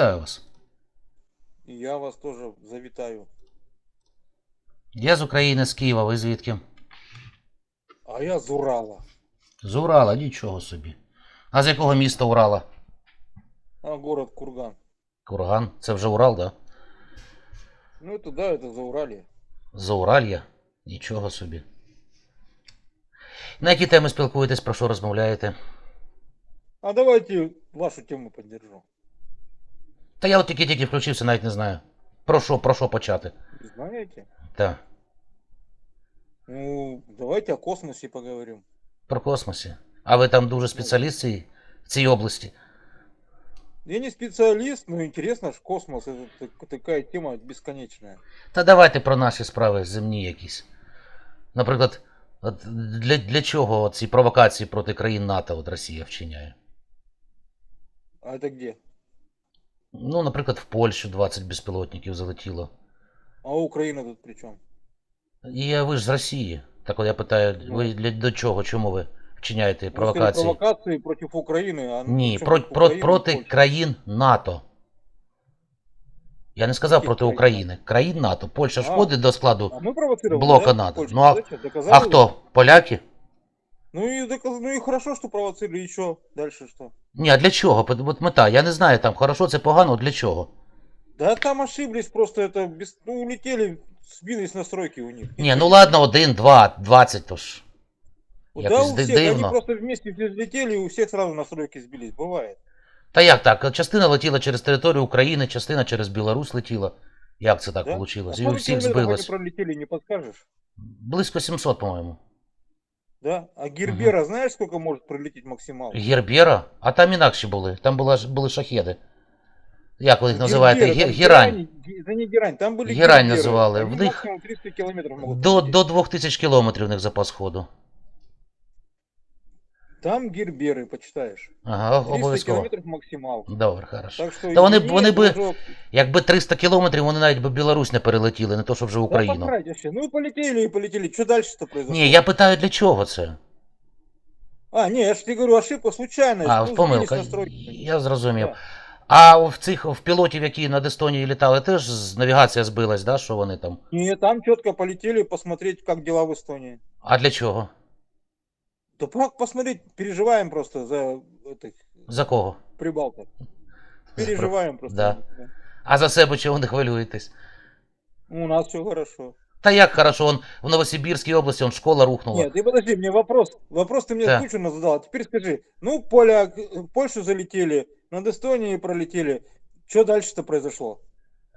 Вітаю вас. І я вас теж завітаю. Я з України, з Києва, ви звідки? А я з Урала. З Урала, нічого собі. А з якого міста Урала? А город Курган. Курган. Це вже Урал, да? Ну это да, это за Урале. За Уралья? Нічого собі. На які теми спілкуєтесь, про що розмовляєте? А давайте вашу тему поддержу. Та я от тільки-тільки включився, навіть не знаю. Про що, про що почати? Знаете? Так. Ну, давайте о космосе поговорим. Про космосі. А ви там дуже спеціаліст в цій, області? Я не специалист, но интересно ж космос. Это так- такая тема бесконечная. Та давайте про наші справи земні якісь. Наприклад, от для, для чого ці провокації проти країн НАТО от Росія вчиняє? А это где? Ну, наприклад, в Польщу 20 безпілотників залетіло. А Украина тут при чем? І ви ж з Росії. Так от я питаю, ви для до чого? Чому ви вчиняєте провокації? провокации против Украины. А Ні, про, про, проти країн НАТО. Я не сказав проти країн? України. Країн НАТО. Польща ж входить до складу. Блока? НАТО. Ну, а- А хто? Поляки? Ну и, доказ- ну и хорошо, что провоцировали. И что? Дальше что? Ні, а для чого? От мета. Я не знаю, там хорошо це погано, для чого? Да там ошиблись, просто это без... ну, улетели, сбились настройки у них. Ні, ну ладно, один, два, двадцять то ж. да, якось у ди- всех, дивно. они просто вместе все взлетели, и у всех сразу настройки сбились. Бывает. Та як так? Частина летіла через територію України, частина через Білорусь летіла. Як це так да? вийшло? І у сколько всіх километров они збилось. пролетели, не подскажешь? Близько 700, по-моєму. Да? А Гербера знаешь, сколько может пролететь максимал? Гербера? А там інакші були. Там була, ж- були шахеди. Як ви їх називаєте? Гербера, Ге- там Герань. Ге- Это не герань, там были Герань герберы. называли. Они В них максимум 300 километров могут До, пролететь. до 2000 кілометрів у них запас ходу. Там герберы, почитаешь. Ага, 300 обов'язково. километров максимал. Добре, хорошо. Так что Та вони, извини, вони би, дружок. якби 300 кілометрів, вони навіть би Білорусь не перелетіли, не то, що вже Да Україну. посрать вообще. Ну и полетели, и полетели. Что дальше-то произошло? Ні, я питаю, для чого це? А, не, я же тебе говорю, ошибка случайная. А, ну, сбились помилка. настройки. Я зрозумів. Да. А в цих в пілотів, які над Естонії літали, теж з- навігація збилась, да, що вони там? Не, там четко полетели посмотреть, как дела в Эстонии. А для чого? Да как посмотреть, переживаем просто за этих За кого? прибалтов. Переживаем просто. Да. А за себе чого не хвилюєтесь? У нас все хорошо. Та як хорошо, он в Новосибірській області он школа рухнула. Нет, ты подожди, мне вопрос. Вопрос ты мне Да. кучу задал. А Теперь скажи, ну, поляк, в Польшу залетели, над Эстонией пролетели. Что дальше-то произошло?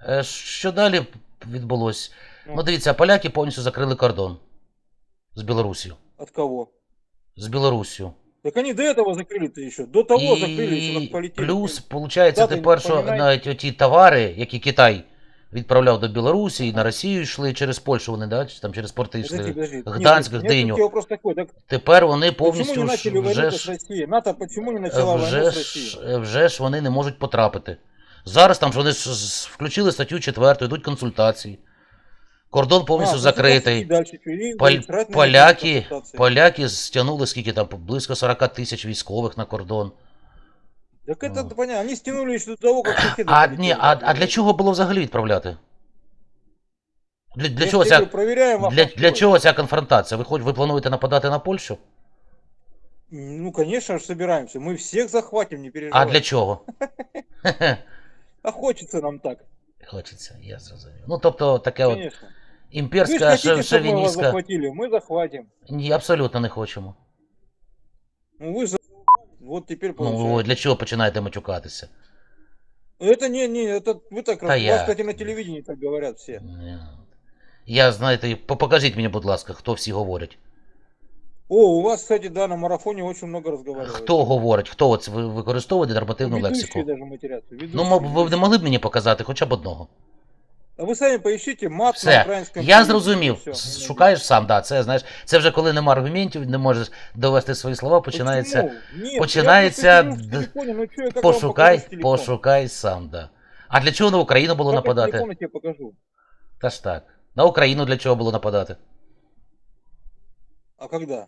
Е, Що далі відбулось? Ну. Ну дивіться, поляки повністю закрили кордон з Білорусію. От кого? З Білоруссю. Так они до этого закрыли-то еще. До того закрыли, еще І как полетели. плюс, виходить, Дати тепер, не що поминай. навіть оті товари, які Китай відправляв до Білорусі і на Росію йшли через Польщу, вони, да? чи там через порти Подожди, йшли. подожди. Нет, Гданьск, нет, Гдыню. тут вопрос такой, так Тепер вони почему не повністю ж, начали вже войну с ж, Россией? НАТО почему не начала войну вже с Россией? ж, вже ж вони не можуть потрапити. Зараз там ж вони ж з- включили статтю 4, йдуть консультації. Кордон повністю А, закритий. консультации дальше что, и Поль- срать на поляки, эти консультации. поляки стягнули скільки там, близько 40 тисяч військових на кордон. Так это Ну. понятно, они стянули еще до того, как шахеды А, полетели. ні, а, а для чого було взагалі відправляти? Для, для, Я чого, ж ця, тебе говорю, проверяем ваш для, для настрой. чого ця конфронтація? Ви хоч ви плануєте нападати на Польщу? Ну, конечно же, собираемся. Мы всех захватим, не переживай. А для чого? А хочется нам так, Хочеться, я зрозумів. Ну, тобто, таке от конечно. Вы же імперська хотите, шов- чтобы мы вас шовіністська. захватили, мы захватим. Ні, абсолютно не хочемо. Ну, вы за... Вот теперь Ну, получается. ви для чого починаєте матюкатися? Это не, не, это вы так Да раз... я- У вас, кстати, на телевидении так говорят все. Ні. Я, знаєте, по- покажіть мені, будь ласка, хто всі говорять. О, у вас, кстати, да, на марафоне очень много разговаривают. Хто говорить? Хто от ви використовуєте нормативну Ведущие лексику? даже матерятся. Ну, ведущие, мо- ви не ведущие. могли б мені показати хоча б одного? А вы сами поищите мат на Все, украинском я языке, зрозумів. всё. С- Шукаєш сам, да. Це знаєш, це вже коли нема аргументів, не можеш довести свої слова, починається. Почему? Нет, починається я просто сижу в д- телефоне, ну чё, я как вам Пошукай, покажу с телефона? пошукай сам, да. А для чого на Україну було Как я с нападати? телефона тебе покажу. Та ж так. На Україну для чого було нападати? А когда?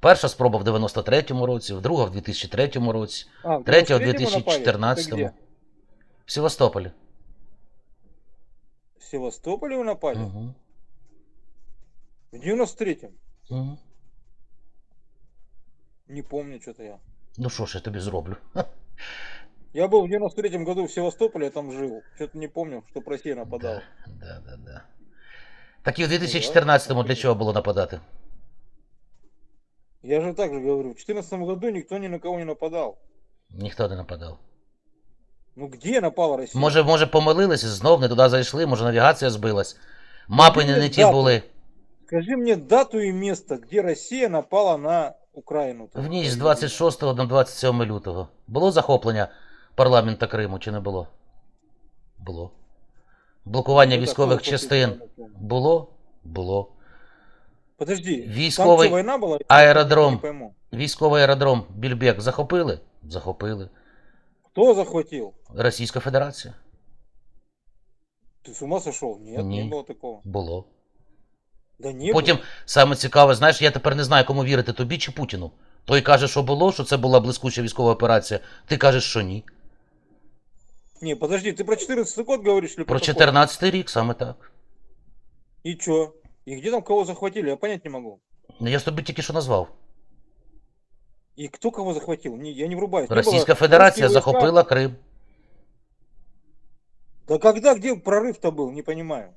Перша спроба в 93-му році, друга в 2003 році, А, в третя в 93-му напали? Это 2014. где? В Севастополі. В Севастополе вы напали? Угу. В 93-м? Угу. Не помню что-то я. Ну що ж я тобі зроблю? Я был в 93-м году в Севастополе, я там жил. Что-то не помню, что Россия нападала. Да, да, да. Так і в 2014-му для чого було нападати? Я же так же говорю, в 2014 году никто ни на кого не нападал. Ніхто не нападав. Ну где напала Россия? Може, може, помилилися, знов не туди зайшли, може навігація збилась. Мапи не, не ті були. Скажи мне дату и место, где Россия напала на Украину. В ніч з 26 на 27 лютого. Було захоплення парламента Криму чи не було? Було. Блокування Ну, військових частин. пока. Було? Було. Подожди, Військовий там? Я аэродром. Не пойму. Військовий аеродром Більбек захопили? Захопили. Кто захватил? Російська Федерація? Ты с ума сошел? Нет, Не. не было такого. Було. Да не Потім саме цікаве, знаєш, я тепер не знаю, кому вірити тобі чи Путіну. Той каже, що було, що це була блискуча військова операція. Ти кажеш, що ні. было. Не, подожди, ты про 14 год говоришь или Про какой? 14 рік саме так. И чё? И где там кого захватили? Я понять не могу. Ну, Я ж тобі тільки що назвав. И кто кого захватил? Не, я не врубаюсь. Не Російська было Федерація русские войска. захопила Крим. Да когда, где прорыв-то был? Не понимаю.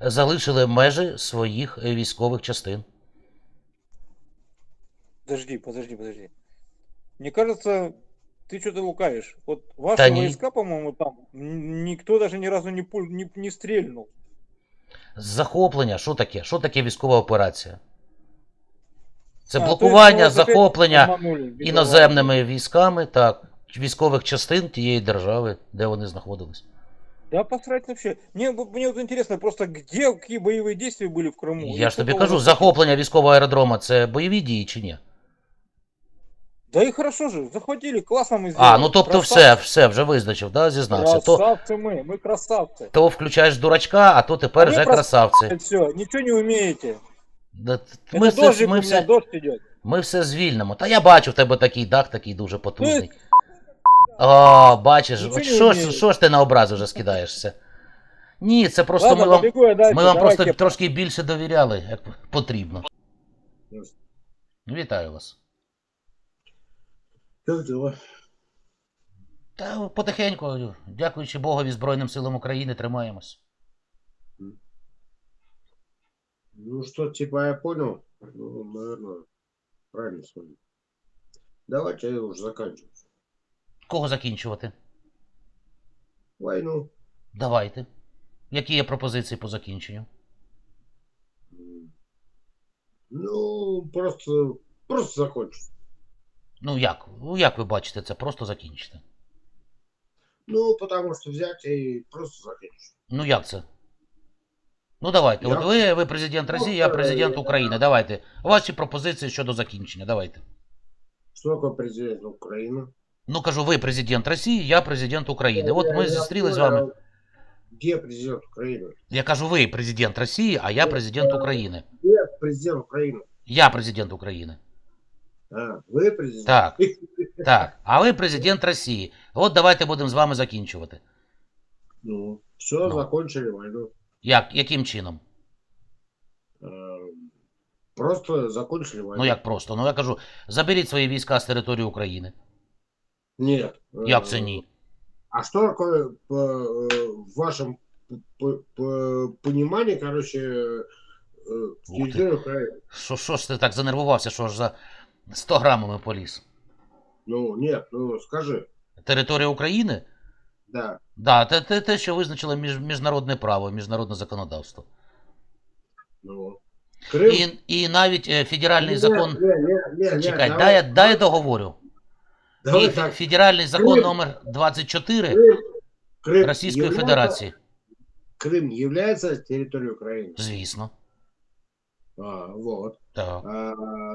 Залишили межі своїх е, військових частин. Подожди, подожди, подожди. Мне кажется, ты что-то лукавишь. Вот ваши Да не. войска, по-моему, там н- никто даже ни разу не, пуль, не, не стрельнул. Захоплення, що таке? Що таке військова операція? Це А, то блокування, есть, ну, опять захоплення обманули, бедолаги. іноземними військами, так, військових частин тієї держави, де вони знаходились. Да посрать вообще. Мне, б- мне вот интересно просто, где, какие боевые действия были в Крыму? Я И ж кто тобі кого кажу, захватил? захоплення військового аеродрома це бойові дії чи ні? Да и хорошо же, захватили, классно мы сделали. А, ну тобто Красавцы. все, все, вже визначив, да, зізнався. То, Красавцы мы, мы красавцы. то включаєш дурачка, а то тепер А ви вже просто- красавці. Все, ничего не умеете. Да, т- Это Ми все, дождик ми, меня, все, дождь идет. ми все звільнимо. Та я бачу, в тебе такий дах, такий дуже потужний. О, бачиш, Нічого от не що ж, вмію. що ж ти на образи вже скидаєшся? Ні, це просто Ладно, ми вам, побегу я дальше. ми вам давай, просто трошки більше довіряли, як потрібно. Вітаю вас. Как дела? Та потихеньку, дякуючи Богові Збройним силам України, тримаємось. Ну, что типа я понял? Ну, наверное, правильно с вами. Давайте уже заканчивать. Кого закінчувати? Войну. Давайте. Які є пропозиції по закінченню? Ну, просто, просто закончить. Ну як? Ну як ви бачите це? Просто закінчити. Ну, потому что взять и просто закончить. Ну як це? Ну давайте. Я- От ви, ви президент Росії, я президент України. Давайте. Ваші пропозиції щодо закінчення. Давайте. Что такое президент Украины? Ну кажу, ви президент Росії, я президент України. От Я- ми я зустрілись з понял. вами. Где президент Украины? Я кажу, ви президент Росії, а я президент України. Где президент Украины? Я президент України. А, вы президент? Так. Так. А ви президент Росії. От давайте будемо з вами закінчувати. Ну, все, Ну. закончили войну. Як? Яким чином? Э, Просто закончили войну. Ну як просто? Ну я кажу, заберіть свої війська з території України. Нет. Як э, це ні? А что такое по, э, в вашем по- по- понимании, короче, э, Ух ты. территория Украины? Що, що ж ти так занервувався, що ж за 100 грамами поліз? Ну, нет, ну скажи. Територія України? Да. Да, те, те, те що визначило між, міжнародне право, міжнародне законодавство. Ну. Крым. І, і навіть е, федеральний Не, закон. Не, не, не, не, Чекай, давай- дай, я- дай я договорю. давай І так. федеральний закон Крим. номер 24 Крым, Крым Російської является- Федерації. Крым является территорией Украины. Звісно. А, вот. Так. А,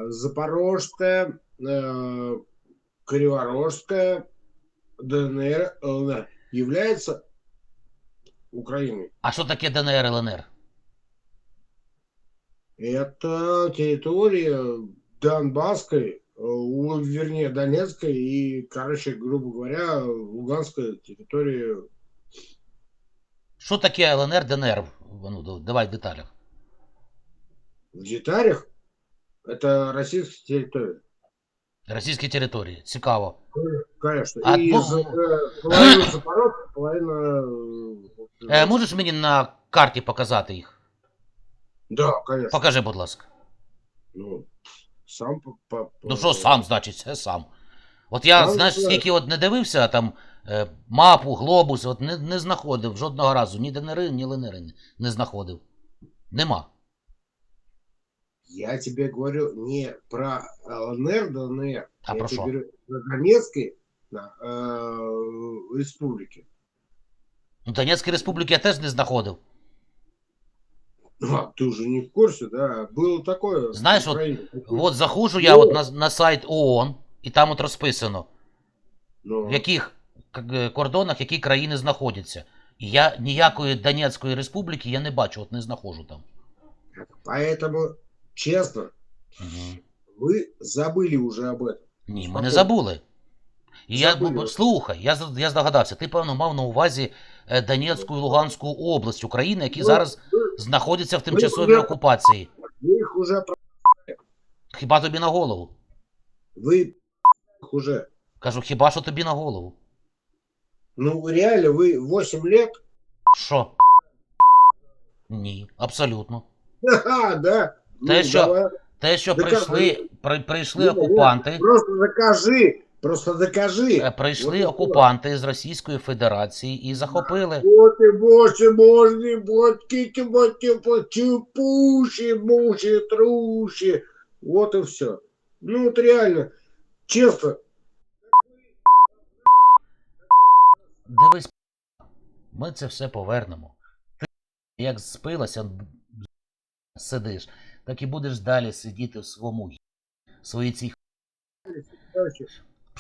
Запорожская, э, Криворожская, ДНР, ЛНР Является Украиной. А що таке ДНР ЛНР? Это территория Донбасской, э, вернее, Донецкой и, короче, грубо говоря, Луганской территории. Що таке ЛНР, ДНР? Ну, да- давай в деталях. В деталях это российская территория. Російські території. Цікаво. Конечно. А, и ну, за- э, половина Запорожья, половина... э, Е, можеш мені на карті показати їх? Да, конечно. Покажи, будь ласка. Ну, сам по... по- Ну що сам, значить, це сам. От я, Сам знаєш, знаєш. скільки от не дивився там е, мапу, глобус, от не, не знаходив жодного разу ні ДНР, ні ЛНР не- не знаходив. Нема. Я тебе говорю не про ЛНР, ДНР. А я про тебе что? говорю про Донецкой да, э, республики. Ну, Донецької республіки я теж не знаходив. Ну, а ты уже не в курсе, да? Было такое. в Знаешь, вот- Украине. От заходжу я от на, на сайт ООН, і там от розписано, Ну, в яких к- е, кордонах які країни знаходяться. І я ніякої Донецької республіки я не бачу, от не знаходжу там. Поэтому, честно, Угу. вы забыли уже об этом. Ні, ми Спокійно. не забули. І я, Забули. ну, слухай, я, з- я здогадався, ти, певно, мав на увазі е, Донецьку і Луганську область України, які Ну, зараз Вы, знаходяться в тимчасовій вже- окупації. вы их уже... про- Хіба тобі на голову? Вы их уже... Кажу, хіба що тобі на голову? Ну, реально, вы 8 лет... Що? Ні, абсолютно. Ха-ха, да. Те, Ну, що- давай. Те, що прийшли, при, прийшли Ні, окупанти, Просто докажи. Просто докажи. е, прийшли От і окупанти з Російської Федерації і захопили. Вот и больше можно, вот кики, вот чупуши, муши, труши. Вот и все. Ну, вот реально, честно, Дивись, ми це все повернемо. Ти як спилася, сидиш, так і будеш далі сидіти в своєму своїй цій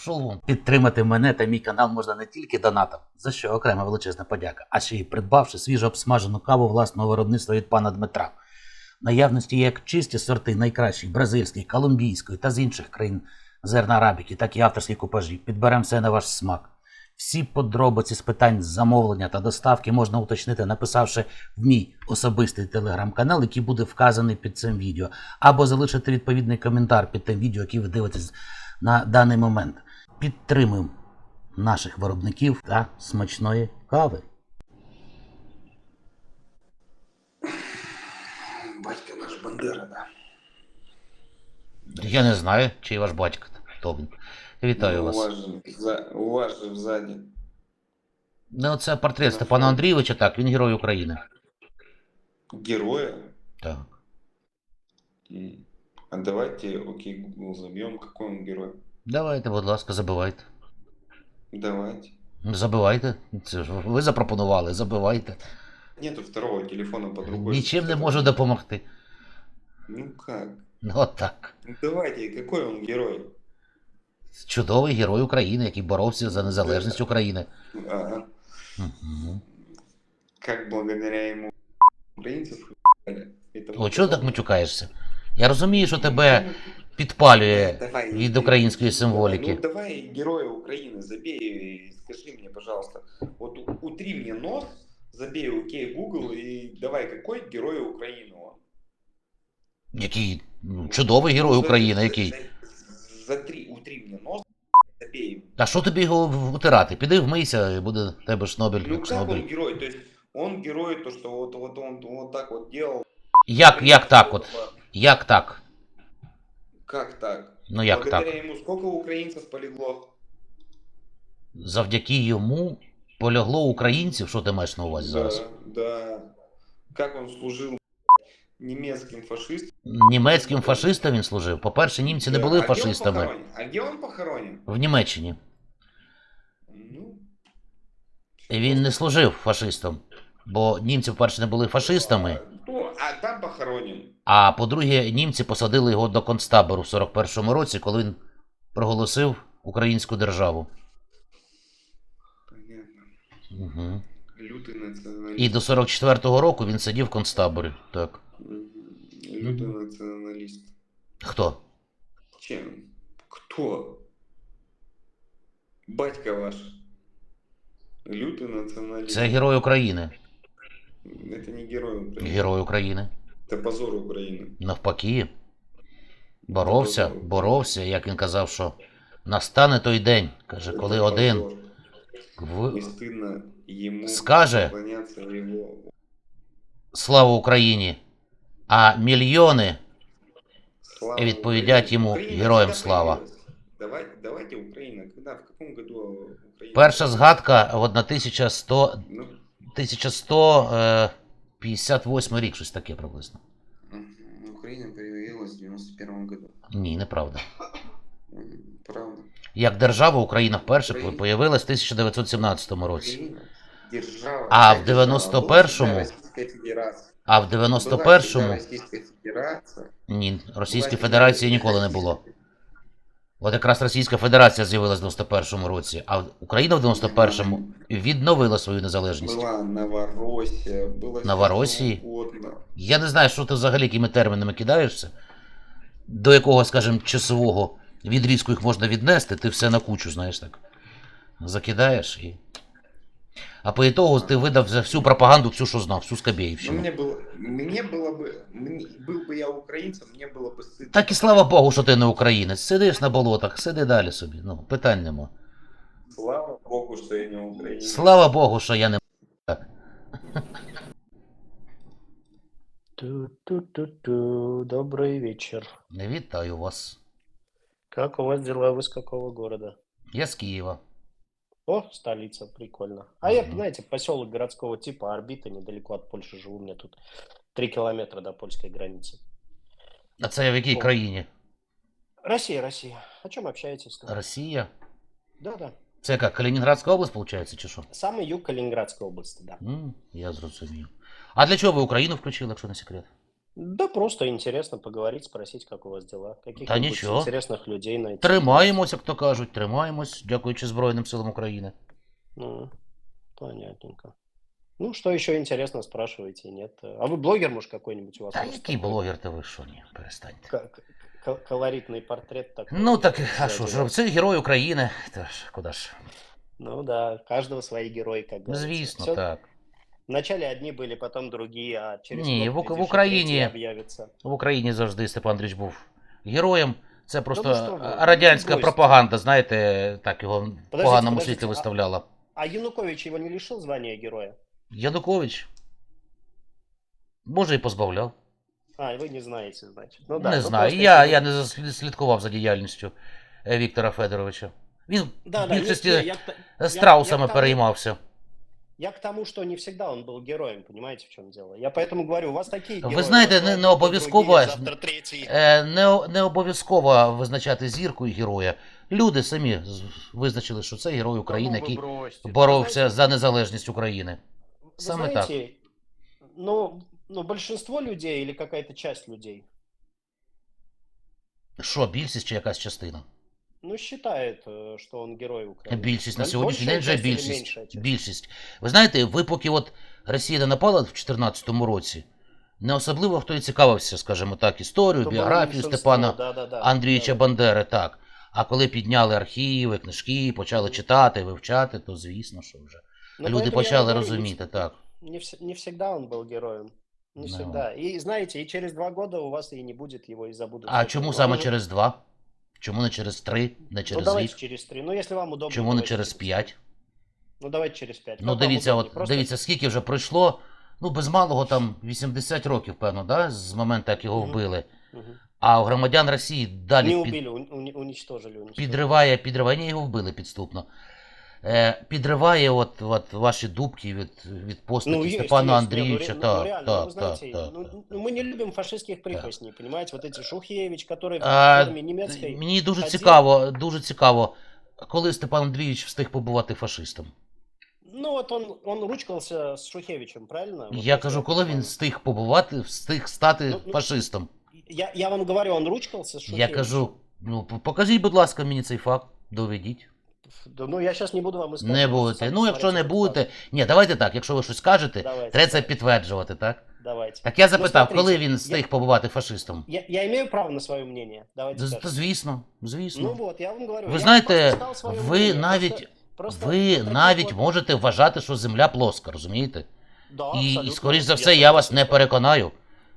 вон. Підтримати мене та мій канал можна не тільки донатом, за що окрема величезна подяка, а ще й придбавши свіжо обсмажену каву власного виробництва від пана Дмитра. Наявності як чисті сорти найкращих бразильської, колумбійської та з інших країн зерна арабіки, так і авторські купажі. Підберемо все на ваш смак. Всі подробиці з питань замовлення та доставки можна уточнити, написавши в мій особистий телеграм-канал, який буде вказаний під цим відео, або залишити відповідний коментар під тим відео, яке ви дивитесь на даний момент. Підтримуємо наших виробників та смачної кави. Батька наш Бандера, да. Я не знаю, чий ваш батько. Хто він. Вітаю Ну, У вас. же, за, сзади. Ну, це портрет Степана Андрійовича, так, він герой України. Героя. Так. А давайте, окей, Google забьем, какой он герой. Давайте, будь ласка, забивайте. Давайте. Забивайте. Це ж ви запропонували, забивайте. Нету второго телефона под рукой. Нічим не можу допомогти. Ну как? Ну, от так. Ну давайте, какой он герой? Чудовий герой України, який боровся за незалежність України. Ага. Угу. Как благодаря ему украинцев х**ли. Это О, вот чого это так вот. матюкаєшся? Я розумію, що тебе підпалює Давай, від ты- української Ну символіки. давай героя Украины забей и скажи мне, пожалуйста, вот у- утри мне нос, забей окей Google и давай, какой герой Украины он? Який ну, чудовий герой За- України, за- який. за- Затри, утри мне нос, забей. А що тобі його втирати? Піди вмийся, і буде тебе шнобель, Ну як как он герой? То есть он герой, то что вот, вот он вот так вот делал. Як, як так от? Як так? Как так? Ну як Благодаря так? ему сколько украинцев полегло? Завдяки йому полягло українців, що ти маєш на увазі зараз? Да, да. Как он служил немецким фашистам? Німецьким фашистам він служив. По-перше, німці не були а фашистами? А где он похоронен? в Німеччині. Ну, І він не служив фашистам. Бо німці, по-перше, не були фашистами, Ну, а там похоронен. а по-друге, німці посадили його до концтабору в 41-му році, коли він проголосив українську державу. Понятно. Угу. Лютый националист. І до 44-го року він сидів в концтаборі. Так. Мгм. Лютый националист. Хто? Чем? Кто? Батька ваш. Лютый националист. Це герой України. Это не герой Украины. Герой України. Это позор Украины. Навпаки. Боровся, Позор. боровся, як він казав, що настане той день. Каже, Это коли один позор. в... Не стыдно ему Скаже. поклоняться его. слава Україні, А мільйони відповідять йому Україна героям слава. давайте Украина? перша згадка в 1100, Ну, 1158 рік, щось таке приблизно. мгм. Украина появилась в 91 году. Ні, неправда. Правда. Як держава Україна вперше Україна. появилась в 1917 році. Україна держава. А в вся держава. 91-му? А в 91-му Російська Федерація. ні, Російської Федерації ніколи не було. От якраз Російська Федерація з'явилась в 91-му році, а Україна в 91-му відновила свою незалежність. Була Новоросія, була Новоросії? Я не знаю, що ти взагалі якими термінами кидаєшся, до якого, скажімо, часового відрізку їх можна віднести, ти все на кучу, знаєш так. Закидаєш і. А по ітогу ти видав за всю пропаганду, всю, що знав, всю Ну, Скабєївщину. мне было, мне было бы, мне, был бы я украинцем, мне было бы стыдно. Так і слава Богу, що ти не українець. Сидиш на болотах, сиди далі собі. Ну, питань нема. Слава Богу, что я не украинец. Слава Богу, що я не. Ту-ту-ту-ту. Добрый вечер. Не вітаю вас. Как у вас дела? Вы с какого города? Я з Києва. О, столица, прикольно. А я, Мгм. знаете, поселок городского типа, орбита, недалеко от Польши живу. У меня тут три километра до польской границы. А це в якій О. країні? Россия, Россия. О чем общаетесь? там? Росія? Да, да. Це яка, Калінінградська область, виходить, чи що? Самый юг Калининградской области, да. М, я зрозумів. А для чого ви Україну включили, якщо не секрет? Да, просто интересно поговорить, спросить, как у вас дела. Каких-нибудь ничего. интересных людей найти. Тримаємось, як то кажуть, тримаємось, дякуючи Збройним силам України. Ну, понятненько. Ну, что еще интересно, спрашиваете, нет? А вы блогер, может, какой-нибудь у вас? Та может, який такой? блогер ти ви що ні, перестаньте. К- к- колоритный портрет такой. Ну так, а за що ж, одевать. це герой України. Та ж, куди ж? Ну да, каждого свои герои, как Ну, говорится. звісно, Всё- так. Вначале одни были, потом другие, а через Не, год, в Ук- в глядишь, и Украине- третий объявится. В Україні завжди Степан Андрійович був героєм. Це просто ну що ви, радянська бросьте. пропаганда, знаєте, так його в поганому подождите, світлі а- виставляла. А Янукович его не лишил звания героя? Янукович. Може, і позбавляв. А, и вы не знаете, значит. Ну да. не ну знаю. просто Я, если я вы- не заслід- слідкував за діяльністю е, Віктора Федоровича. Він Да, в да, більшості не- не, я к т- я- страусами я к тому- переймався. Я к тому, что не всегда он был героем, понимаете, в чем дело? Я поэтому говорю, у вас такие Ви герои. знаєте, вот не- сегодня не обов'язково другие, ж- Завтра третий. Е, Не, не обов'язково визначати зірку і героя. Люди самі з- визначили, що це герой України, Ну, вы який бросьте. боровся Знаете, за незалежність України. вы Саме так. знаете, Ну, ну, большинство людей или какая-то часть людей, Що, більшість чи якась частина? ну, считает, э, что он герой Украины. Більшість на Боль- сьогоднішній большая день вже часть или більшість. меньшая часть? Більшість. Ви знаєте, ви поки от Росія не напала в 2014 році, не особливо хто і цікавився, скажімо так, історію, То было біографію меньшинство, Степана да-да-да, Андрійовича да. Бандери, так. А коли підняли архіви, книжки, почали читати, вивчати, то звісно, що вже Ну, люди поэтому я почали говорю, не розуміти, вс- так. Не, вс- не всегда он был героем. Не Да. всегда. И знаете, и через два года у вас и не будет его, и забудут. А всё чому это. саме Ну, через два? Чому не через три, не Ну, через давайте рік? через три. Ну, якщо вам удобно. Чому не давайте через п'ять? Ну, давайте через пять. Ну, дивіться, от Просто- дивіться, скільки вже пройшло. Ну, без малого там 80 років, певно, да? з моменту, як його Мгм. вбили. А у громадян Росії далі Не під, убили, уни- уничтожили. уничтожили. підриває, підриває, ні, його вбили підступно Е, підриває от, от ваші дубки від, від постаті Ну, есть, Степана есть, не, ну, Андрійовича. ре- ну, Так, реально, так, вы знаете, так, ну, так. ну, мы не любим фашистских прихвостней, понимаете? Вот эти Шухевич, который А, в форме немецкой. Мені дуже ходив. цікаво, дуже цікаво, коли Степан Андрійович встиг побувати фашистом. Ну, вот он, он ручкался с Шухевичем, правильно? Вот Я если кажу, я коли він понимаю. встиг побувати, встиг стати Ну, ну, фашистом. Я, я вам говорю, он ручкался с Я Шухевичем. кажу, ну п- покажіть, будь ласка, мені цей факт, доведіть. Ну, я сейчас не буду вам искать. Не будете. Ну, якщо не будете. Ні, давайте так, якщо ви щось скажете, Давайте. треба це підтверджувати, так? Давайте. Так я запитав, смотрите, коли він я- встиг побувати фашистом? Я, я имею право на свое мнение. Давайте Та, звісно, звісно. Ну вот, я вам говорю. Ви я знаєте, ви мнение. навіть- Просто- просто Ви навіть вот- можете вважати, що земля плоска, розумієте? Да, І, і скоріш за все, я вас не переконаю.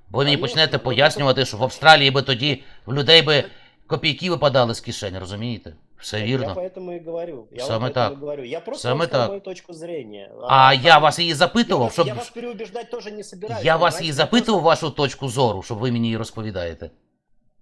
Бо ви мені почнете ну, пояснювати, що в Австралії би тоді в людей би копійки випадали з кишені, розумієте? Все Я поэтому и говорю. Я Саме так. І говорю. Я просто Саме так. точку зрения. А я там- вас її я запитував, я, щоб я вас переубеждать тоже не собираюсь. я вас її Я запитував вашу точку зору, щоб ви мені її розповідаєте.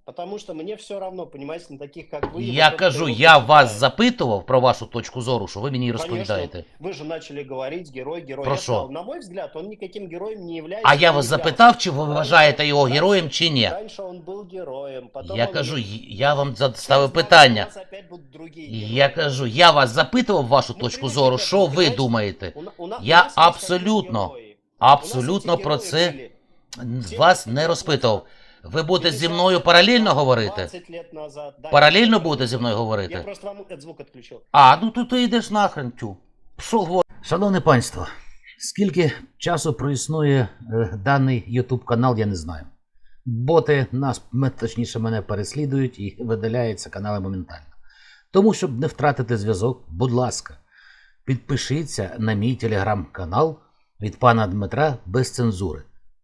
Потому что мне все равно, понимаете, на таких, как вы. Я вот кажу, это я вот вас читаю. запитував про вашу точку зору, що ви мені її Конечно, розповідаєте. Вы же начали говорить, герой, герой. Про я що? сказал, на мой взгляд, он никаким героем не является. А и я не вас являлся. запитав, чи ви Раньше- вважаєте його раньше- героєм чи ні? Раньше он был героем, потом Я он кажу, не- й- я вам Сейчас, ставив наверное, питання. у нас опять будут другие Я герои. кажу, я вас запитував вашу Ну, точку привыкли зору, к що этому, ви понимаете? думаєте? У на- у на- Я у нас есть абсолютно, такие герои. У нас Абсолютно эти про герои це были н- Всі вас люди не були розпитував. Ви будете зі мною паралельно говорити? 20 лет назад. Да, Паралельно будете зі мною Я говорити? просто вам звук отключил. А, ну то ти йдеш нахрен, тю. Пшов вон. Шановне панство, скільки часу проіснує е, даний YouTube канал, я не знаю. Боти нас, точніше, мене переслідують і видаляються канали моментально. Тому, щоб не втратити зв'язок, будь ласка, підпишіться на мій телеграм-канал від пана Дмитра без цензури.